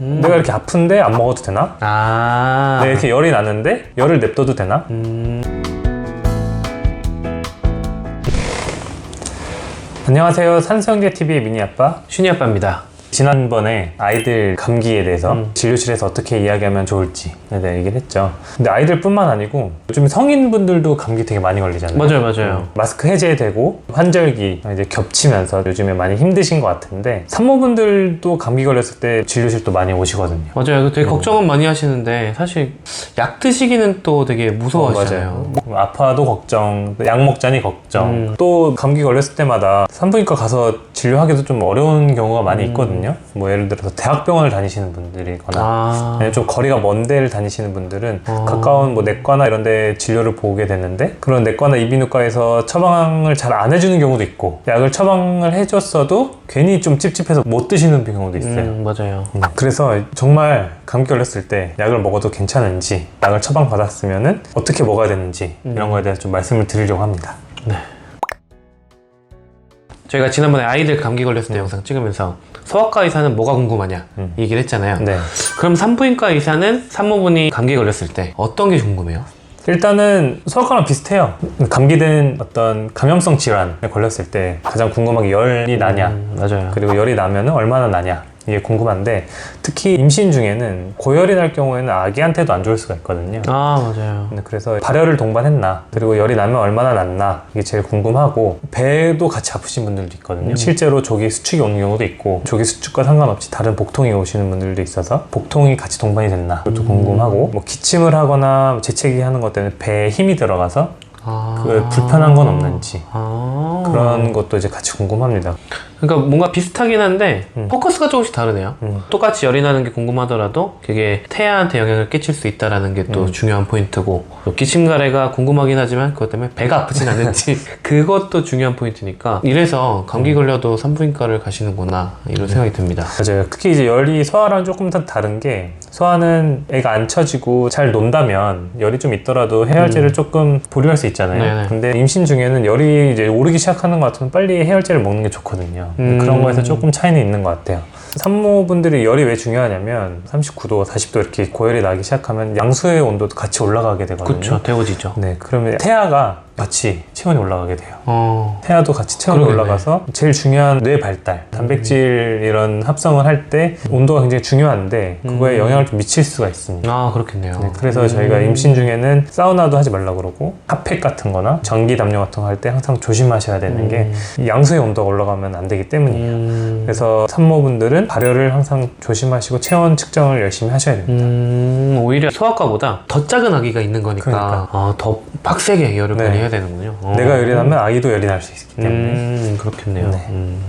음. 내가 이렇게 아픈데 안 먹어도 되나? 아. 내가 이렇게 열이 나는데 열을 냅둬도 되나? 음. 안녕하세요. 산수영계 TV의 미니 아빠. 슈니 아빠입니다. 지난번에 아이들 감기에 대해서 음. 진료실에서 어떻게 이야기하면 좋을지에 대해 얘기를 했죠. 근데 아이들뿐만 아니고 요즘 성인분들도 감기 되게 많이 걸리잖아요. 맞아요, 맞아요. 마스크 해제되고 환절기 이제 겹치면서 요즘에 많이 힘드신 것 같은데 산모분들도 감기 걸렸을 때 진료실도 많이 오시거든요. 맞아요. 음. 되게 걱정은 많이 하시는데 사실 약 드시기는 또 되게 무서워하시잖아요. 뭐 아파도 걱정, 약 먹자니 걱정. 음. 또 감기 걸렸을 때마다 산부인과 가서 진료하기도 좀 어려운 경우가 많이 음. 있거든요. 뭐 예를 들어서 대학병원을 다니시는 분들이거나 아. 아니면 좀 거리가 먼 데를 다니시는 분들은 어. 가까운 뭐 내과나 이런 데 진료를 보게 되는데 그런 내과나 이비인후과에서 처방을 잘 안 해주는 경우도 있고 약을 처방을 해줬어도 괜히 좀 찝찝해서 못 드시는 경우도 있어요. 음, 맞아요. 음, 그래서 정말 감기 걸렸을 때 약을 먹어도 괜찮은지 약을 처방 받았으면은 어떻게 먹어야 되는지 음. 이런 거에 대해서 좀 말씀을 드리려고 합니다. 저희가 지난번에 아이들 감기 걸렸을 때 영상 찍으면서 소아과 의사는 뭐가 궁금하냐 음. 이 얘기를 했잖아요. 네. 그럼 산부인과 의사는 산모분이 감기 걸렸을 때 어떤 게 궁금해요? 일단은 소아과랑 비슷해요. 감기든 어떤 감염성 질환에 걸렸을 때 가장 궁금한 게 열이 나냐, 음, 맞아요. 그리고 열이 나면은 얼마나 나냐 이게 궁금한데 특히 임신 중에는 고열이 날 경우에는 아기한테도 안 좋을 수가 있거든요. 아 맞아요. 네, 그래서 발열을 동반했나 그리고 열이 나면 얼마나 났나 이게 제일 궁금하고 배도 같이 아프신 분들도 있거든요 실제로 조기 수축이 오는 경우도 있고 조기 수축과 상관없이 다른 복통이 오시는 분들도 있어서 복통이 같이 동반이 됐나 그것도 궁금하고 뭐 기침을 하거나 재채기 하는 것 때문에 배에 힘이 들어가서 아. 그 불편한 건 없는지 아. 그런 것도 이제 같이 궁금합니다 그러니까 뭔가 비슷하긴 한데 음. 포커스가 조금씩 다르네요. 음. 똑같이 열이 나는 게 궁금하더라도 그게 태아한테 영향을 끼칠 수 있다라는 게또 음. 중요한 포인트고 또 기침가래가 궁금하긴 하지만 그것 때문에 배가 아프진 않는지 그것도 중요한 포인트니까 이래서 감기 걸려도 산부인과를 가시는구나 이런 생각이 듭니다. 맞아요. 특히 이제 열이 소아랑 조금 더 다른 게 소아는 애가 안 처지고 잘 논다면 열이 좀 있더라도 해열제를 조금 보류할 수 있잖아요. 음. 네네. 근데 임신 중에는 열이 이제 오르기 시작하는 것 같으면 빨리 해열제를 먹는 게 좋거든요. 음. 그런 거에서 조금 차이는 있는 것 같아요. 산모분들이 열이 왜 중요하냐면 39도, 40도 이렇게 고열이 나기 시작하면 양수의 온도도 같이 올라가게 되거든요. 그렇죠. 데워지죠. 네, 그러면 태아가 같이 체온이 올라가게 돼요. 어. 태아도 같이 체온이 그러겠네. 올라가서 제일 중요한 뇌 발달, 단백질 이런 합성을 할 때 온도가 굉장히 중요한데 그거에 음. 영향을 좀 미칠 수가 있습니다. 아 그렇겠네요. 네, 그래서 음. 저희가 임신 중에는 사우나도 하지 말라고 그러고 핫팩 같은 거나 전기 담요 같은 거 할 때 항상 조심하셔야 되는 음. 게이 양수의 온도가 올라가면 안 되기 때문이에요. 음. 그래서 산모분들은 발열을 항상 조심하시고 체온 측정을 열심히 하셔야 됩니다. 음, 오히려 소아과보다 더 작은 아기가 있는 거니까 그러니까. 아, 더 빡세게 열을 네. 관리해야 되는군요. 어. 내가 열이 나면 아이도 열이 날 수 있기 때문에 음, 그렇겠네요. 네. 음.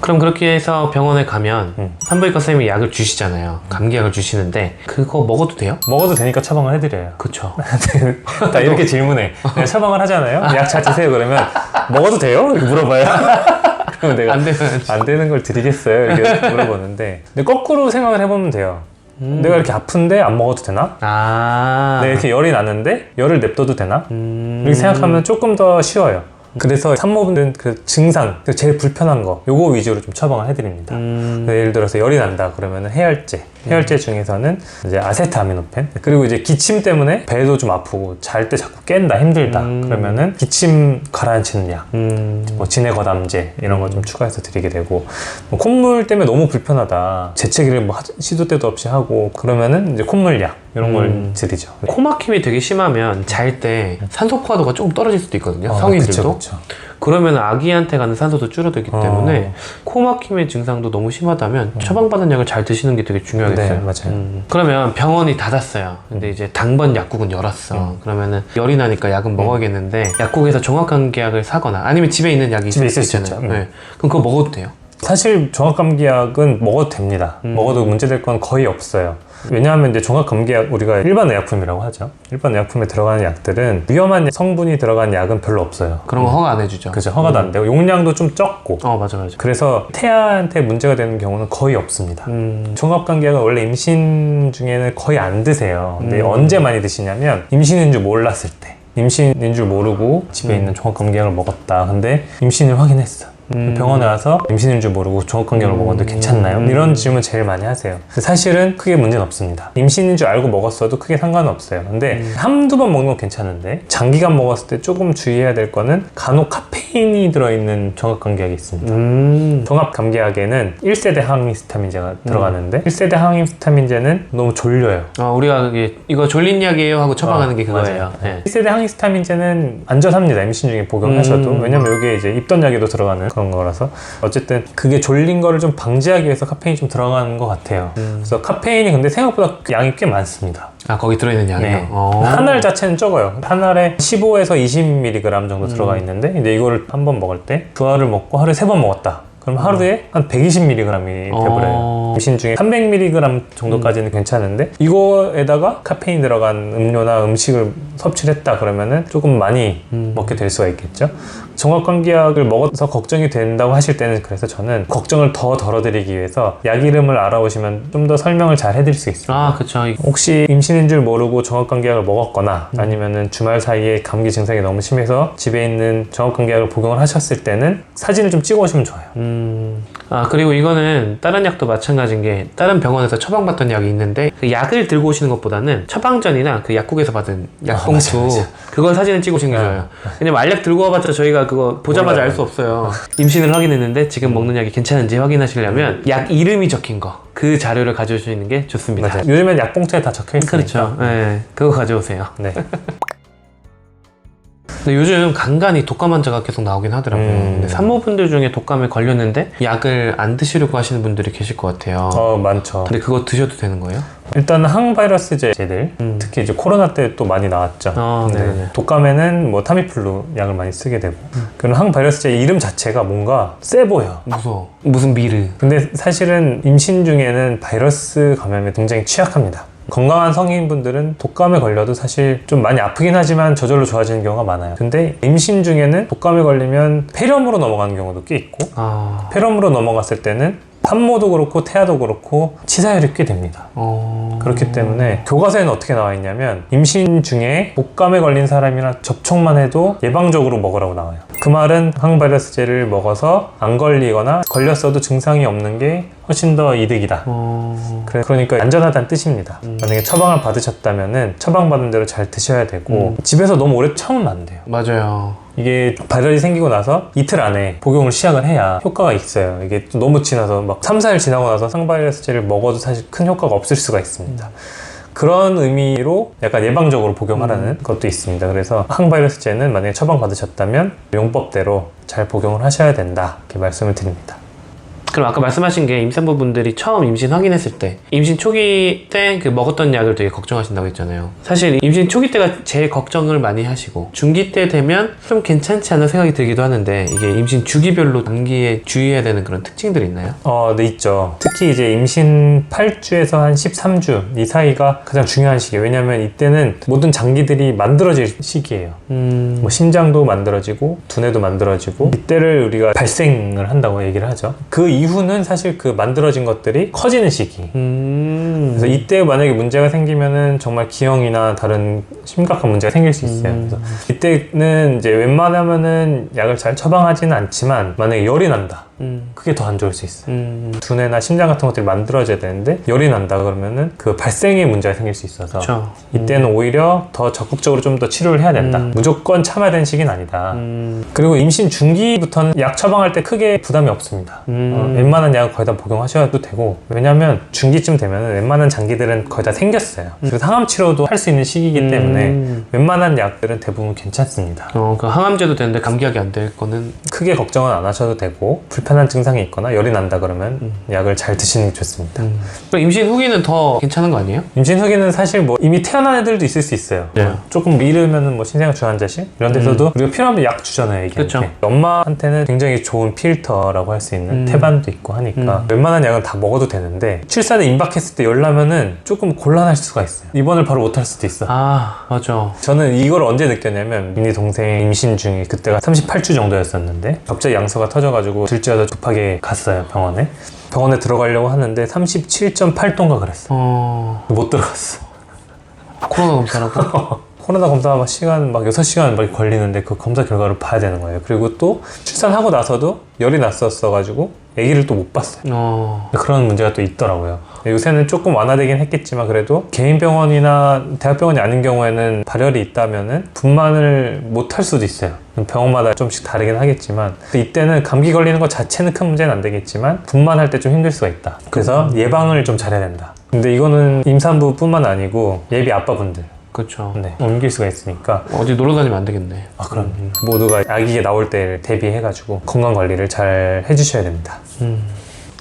그럼 그렇게 해서 병원에 가면 음. 산부인과 선생님이 약을 주시잖아요. 감기약을 주시는데 그거 먹어도 돼요? 먹어도 되니까 처방을 해드려요. 그쵸. 나 이렇게 질문해. 내가 처방을 하잖아요. 약 잘 드세요. 그러면 먹어도 돼요? 이렇게 물어봐요. 그러면 내가 안 되면 안 되는 걸 드리겠어요? 이렇게 물어보는데. 근데 거꾸로 생각을 해보면 돼요. 음. 내가 이렇게 아픈데 안 먹어도 되나? 아. 내가 이렇게 열이 나는데 열을 냅둬도 되나? 음. 이렇게 생각하면 조금 더 쉬워요. 그래서 산모분들은 그 증상, 그 제일 불편한 거, 요거 위주로 좀 처방을 해드립니다. 음. 네, 예를 들어서 열이 난다 그러면 해열제 해열제 중에서는 이제 아세트아미노펜 그리고 이제 기침 때문에 배도 좀 아프고 잘 때 자꾸 깬다 힘들다 음. 그러면은 기침 가라앉히는 약 음. 뭐 진해거담제 이런 거 좀 추가해서 드리게 되고 뭐 콧물 때문에 너무 불편하다 재채기를 뭐 하- 시도 때도 없이 하고 그러면은 이제 콧물약 이런 걸 음. 드리죠 코막힘이 되게 심하면 잘 때 산소 포화도가 조금 떨어질 수도 있거든요. 어, 성인들도. 그쵸, 그쵸. 그러면 아기한테 가는 산소도 줄어들기 어. 때문에 코 막힘의 증상도 너무 심하다면 처방받은 약을 잘 드시는 게 되게 중요하겠어요. 네, 맞아요. 음. 그러면 병원이 닫았어요. 근데 이제 당번 약국은 열었어. 음. 그러면은 열이 나니까 약은 먹어야겠는데 약국에서 종합감기약을 사거나 아니면 집에 있는 약이 집에 있을 수 있잖아요. 음. 네. 그럼 그거 먹어도 돼요? 사실 종합감기약은 먹어도 됩니다. 음. 먹어도 문제될 건 거의 없어요. 왜냐하면 이제 종합감기약 우리가 일반 의약품이라고 하죠. 일반 의약품에 들어가는 약들은 위험한 성분이 들어간 약은 별로 없어요. 그런 거 허가 안 해주죠. 그죠 허가도 안 되고 용량도 좀 적고 어 맞아 맞아. 그래서 태아한테 문제가 되는 경우는 거의 없습니다. 음. 종합감기약은 원래 임신 중에는 거의 안 드세요. 근데 음. 언제 많이 드시냐면 임신인 줄 몰랐을 때. 임신인 줄 모르고 집에 음. 있는 종합감기약을 먹었다. 근데 임신을 확인했어. 음. 병원에 와서 임신인 줄 모르고 종합관계를 먹었는데 괜찮나요? 음. 이런 질문 제일 많이 하세요. 사실은 크게 문제는 없습니다. 임신인 줄 알고 먹었어도 크게 상관은 없어요. 근데 음. 한두 번 먹는 건 괜찮은데 장기간 먹었을 때 조금 주의해야 될 거는 간혹 카페인이 들어있는 종합감기약이 있습니다. 음. 종합감기약에는 1세대 항히스타민제가 들어가는데 1세대 항히스타민제는 너무 졸려요. 아, 우리가 이거 졸린 약이에요 하고 처방하는 아, 게 그거예요. 네. 1세대 항히스타민제는 안전합니다. 임신 중에 복용하셔도. 음. 왜냐면 이게 이제 입던 약에도 들어가는 그런 거라서. 어쨌든 그게 졸린 거를 좀 방지하기 위해서 카페인이 좀 들어가는 것 같아요. 음. 그래서 카페인이 근데 생각보다 양이 꽤 많습니다. 아 거기 들어있는 약이요. 네. 어. 한알 자체는 적어요. 한 알에 15에서 20mg 정도 들어가 음. 있는데 이제 이거를 한 번 먹을 때 두 알을 먹고 하루에 세 번 먹었다. 그럼 하루에 한 120mg이 돼버려요. 음. 어. 임신 중에 300mg 정도까지는 괜찮은데 이거에다가 카페인 들어간 음료나 음식을 섭취를 했다 그러면은 조금 많이 음. 먹게 될 수가 있겠죠. 종합감기약을 먹어서 걱정이 된다고 하실 때는 그래서 저는 걱정을 더 덜어드리기 위해서 약 이름을 알아보시면 좀 더 설명을 잘 해드릴 수 있습니다. 아 그쵸. 이- 혹시 임신인 줄 모르고 종합감기약을 먹었거나 음. 아니면은 주말 사이에 감기 증상이 너무 심해서 집에 있는 종합감기약을 복용을 하셨을 때는 사진을 좀 찍어 오시면 좋아요. 음. 아 그리고 이거는 다른 약도 마찬가지인 게 다른 병원에서 처방받던 약이 있는데 그 약을 들고 오시는 것보다는 처방전이나 그 약국에서 받은 약봉투 아, 맞아, 맞아. 그걸 사진을 찍어 오시는 게 좋아요. 왜냐면 알약 들고 와봤자 저희가 그거 보자마자. 알 수 없어요. 임신을 확인했는데 지금 먹는 약이 괜찮은지 확인하시려면 약 이름이 적힌 거 그 자료를 가져오시는 게 좋습니다. 맞아요. 요즘엔 약봉투에 다 적혀 있으니까. 그렇죠. 네, 그거 가져오세요. 네. 근데 요즘 간간히 독감 환자가 계속 나오긴 하더라고요. 음. 근데 산모분들 중에 독감에 걸렸는데 약을 안 드시려고 하시는 분들이 계실 것 같아요. 어 많죠. 근데 그거 드셔도 되는 거예요? 일단 항바이러스제들 음. 특히 이제 코로나 때 또 많이 나왔죠. 아, 네. 네네. 독감에는 뭐 타미플루 약을 많이 쓰게 되고 그런 항바이러스제 이름 자체가 뭔가 세 보여. 무서워. 무슨 미르. 근데 사실은 임신 중에는 바이러스 감염에 굉장히 취약합니다. 건강한 성인분들은 독감에 걸려도 사실 좀 많이 아프긴 하지만 저절로 좋아지는 경우가 많아요. 근데 임신 중에는 독감에 걸리면 폐렴으로 넘어가는 경우도 꽤 있고 아, 폐렴으로 넘어갔을 때는 산모도 그렇고 태아도 그렇고 치사율이 꽤 됩니다. 어. 그렇기 때문에 교과서에는 어떻게 나와 있냐면 임신 중에 독감에 걸린 사람이랑 접촉만 해도 예방적으로 먹으라고 나와요. 그 말은 항바이러스제를 먹어서 안 걸리거나 걸렸어도 증상이 없는 게 훨씬 더 이득이다. 어. 그래- 그러니까 안전하다는 뜻입니다. 만약에 처방을 받으셨다면은 처방받은 대로 잘 드셔야 되고 집에서 너무 오래 참으면 안 돼요. 맞아요. 이게 발열이 생기고 나서 이틀 안에 복용을 시작을 해야 효과가 있어요. 이게 또 너무 지나서 막 3, 4일 지나고 나서 상바이러스제를 먹어도 사실 큰 효과가 없을 수가 있습니다. 그런 의미로 약간 예방적으로 복용하라는 것도 있습니다. 그래서 항바이러스제는 만약에 처방받으셨다면 용법대로 잘 복용을 하셔야 된다. 이렇게 말씀을 드립니다. 그럼 아까 말씀하신 게 임산부분들이 처음 임신 확인했을 때 임신 초기 때 그 먹었던 약을 되게 걱정하신다고 했잖아요. 사실 임신 초기 때가 제일 걱정을 많이 하시고 중기 때 되면 좀 괜찮지 않나 생각이 들기도 하는데 이게 임신 주기별로 감기에 주의해야 되는 그런 특징들이 있나요? 어, 네, 있죠. 특히 이제 임신 8주에서 한 13주 이 사이가 가장 중요한 시기예요. 왜냐하면 이때는 모든 장기들이 만들어질 시기예요. 음, 뭐 심장도 만들어지고 두뇌도 만들어지고 이때를 우리가 발생을 한다고 얘기를 하죠. 그 이후는 사실 그 만들어진 것들이 커지는 시기. 음, 그래서 이때 만약에 문제가 생기면은 정말 기형이나 다른 심각한 문제가 생길 수 있어요. 음. 그래서 이때는 이제 웬만하면은 약을 잘 처방하지는 않지만 만약에 열이 난다. 음, 그게 더 안 좋을 수 있어요. 음, 두뇌나 심장 같은 것들이 만들어져야 되는데 열이 난다 그러면은 그 발생에 문제가 생길 수 있어서 그렇죠. 이때는 오히려 더 적극적으로 좀 더 치료를 해야 된다. 음. 무조건 참아야 되는 시기는 아니다. 음, 그리고 임신 중기부터는 약 처방할 때 크게 부담이 없습니다. 음. 어, 웬만한 약은 거의 다 복용하셔도 되고 왜냐하면 중기쯤 되면 웬만한 장기들은 거의 다 생겼어요. 그리고 상암 치료도 할 수 있는 시기이기 때문에 음. 웬만한 약들은 대부분 괜찮습니다. 어, 그 항암제도 되는데 감기약이 안 될 거는 크게 걱정은 안 하셔도 되고 불편 한 증상이 있거나 열이 난다 그러면 음. 약을 잘 드시는 게 좋습니다. 그럼 임신 후기는 더 괜찮은 거 아니에요? 임신 후기는 사실 뭐 이미 태어난 애들도 있을 수 있어요. 네. 뭐 조금 미르면은 뭐 신생아 주안자실 이런 데서도 우리가 필요하면 약 주잖아요. 그쵸. 엄마한테는 굉장히 좋은 필터라고 할 수 있는 음. 태반도 있고 하니까 웬만한 약은 다 먹어도 되는데 출산에 임박했을 때 열 나면은 조금 곤란할 수가 있어요. 입원을 바로 못할 수도 있어. 아, 맞아. 저는 이걸 언제 느꼈냐면 민희 동생 임신 중에 그때가 38주 정도였었는데 갑자기 양서가 터져가지고 둘째 가 급하게 갔어요 병원에. 병원에 들어가려고 하는데 37.8도인가 그랬어. 어, 못 들어갔어. 코로나 검사라고? 코로나 검사 막 시간 막 6시간 막 걸리는데 그 검사 결과를 봐야 되는 거예요. 그리고 또 출산하고 나서도 열이 났었어가지고 아기를 또 못 봤어요. 어, 그런 문제가 또 있더라고요. 요새는 조금 완화되긴 했겠지만 그래도 개인 병원이나 대학병원이 아닌 경우에는 발열이 있다면은 분만을 못 할 수도 있어요. 병원마다 좀씩 다르긴 하겠지만 이때는 감기 걸리는 것 자체는 큰 문제는 안 되겠지만 분만할 때 좀 힘들 수가 있다. 그래서 예방을 좀 잘해야 된다. 근데 이거는 임산부뿐만 아니고 예비 아빠분들 그렇죠. 네, 옮길 수가 있으니까 어디 놀러 다니면 안 되겠네. 아 그럼 모두가 아기가 나올 때를 대비해가지고 건강 관리를 잘 해주셔야 됩니다.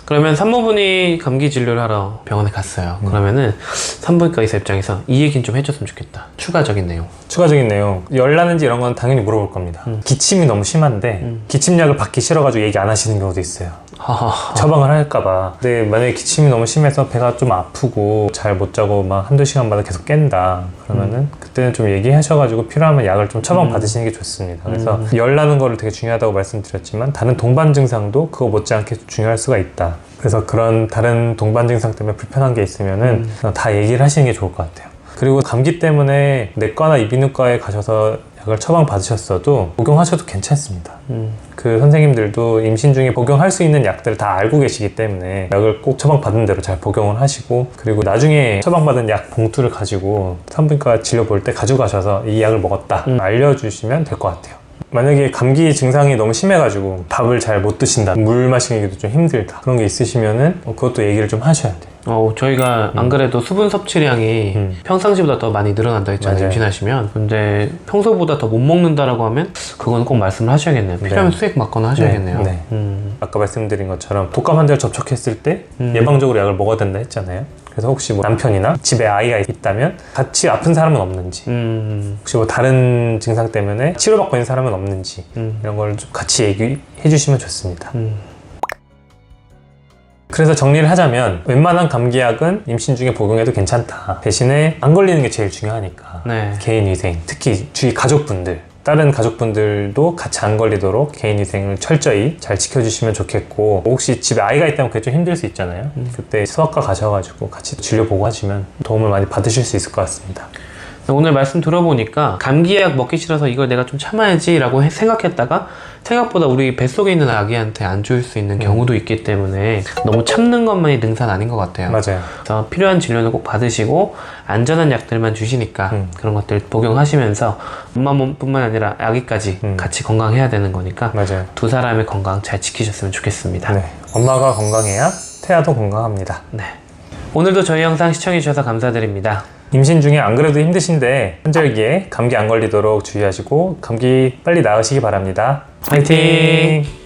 그러면 산모분이 감기 진료를 하러 병원에 갔어요. 그러면은 산부인과 의사 입장에서 이 얘기는 좀 해줬으면 좋겠다. 추가적인 내용. 추가적인 내용 열 나는지 이런 건 당연히 물어볼 겁니다. 기침이 너무 심한데 기침약을 받기 싫어가지고 얘기 안 하시는 경우도 있어요. 하하. 처방을 할까봐. 근데 만약에 기침이 너무 심해서 배가 좀 아프고 잘 못 자고 막 한두 시간마다 계속 깬다. 그러면은 그때는 좀 얘기하셔가지고 필요하면 약을 좀 처방 받으시는 게 좋습니다. 그래서 열 나는 거를 되게 중요하다고 말씀드렸지만 다른 동반 증상도 그거 못지않게 중요할 수가 있다. 그래서 그런 다른 동반 증상 때문에 불편한 게 있으면은 다 얘기를 하시는 게 좋을 것 같아요. 그리고 감기 때문에 내과나 이비인후과에 가셔서 약을 처방 받으셨어도 복용하셔도 괜찮습니다. 음. 그 선생님들도 임신 중에 복용할 수 있는 약들을 다 알고 계시기 때문에 약을 꼭 처방받은 대로 잘 복용을 하시고 그리고 나중에 처방받은 약 봉투를 가지고 산부인과 진료 볼 때 가져가셔서 이 약을 먹었다 음. 알려주시면 될 것 같아요. 만약에 감기 증상이 너무 심해가지고 밥을 잘 못 드신다, 물 마시기도 좀 힘들다 그런 게 있으시면은 어, 그것도 얘기를 좀 하셔야 돼요. 어, 저희가 안 그래도 수분 섭취량이 음. 평상시보다 더 많이 늘어난다 했잖아요. 맞아요. 임신하시면. 근데 평소보다 더 못 먹는다라고 하면 그건 꼭 말씀을 하셔야겠네요. 필요하면 수액 맞거나 하셔야겠네요. 네, 네. 음. 아까 말씀드린 것처럼 독감 환자를 접촉했을 때 음. 예방적으로 약을 먹어야 된다 했잖아요. 그래서 혹시 뭐 남편이나 집에 아이가 있다면 같이 아픈 사람은 없는지 음. 혹시 뭐 다른 증상 때문에 치료받고 있는 사람은 없는지 음. 이런 걸 좀 같이 얘기해 주시면 좋습니다. 음. 그래서 정리를 하자면 웬만한 감기약은 임신 중에 복용해도 괜찮다. 대신에 안 걸리는 게 제일 중요하니까 네. 개인 위생, 특히 주위 가족분들 다른 가족분들도 같이 안 걸리도록 개인 위생을 철저히 잘 지켜주시면 좋겠고 혹시 집에 아이가 있다면 그게 좀 힘들 수 있잖아요. 그때 수학과 가셔가지고 같이 진료 보고 하시면 도움을 많이 받으실 수 있을 것 같습니다. 오늘 말씀 들어보니까 감기약 먹기 싫어서 이걸 내가 좀 참아야지 라고 해- 생각했다가 생각보다 우리 뱃속에 있는 아기한테 안 좋을 수 있는 경우도 있기 때문에 너무 참는 것만이 능사는 아닌 것 같아요. 맞아요. 그래서 필요한 진료는 꼭 받으시고 안전한 약들만 주시니까 음. 그런 것들 복용하시면서 엄마 몸뿐만 아니라 아기까지 음. 같이 건강해야 되는 거니까 맞아요. 두 사람의 건강 잘 지키셨으면 좋겠습니다. 네. 엄마가 건강해야 태아도 건강합니다. 네. 오늘도 저희 영상 시청해주셔서 감사드립니다. 임신 중에 안 그래도 힘드신데 환절기에 감기 안 걸리도록 주의하시고 감기 빨리 나으시기 바랍니다. 화이팅!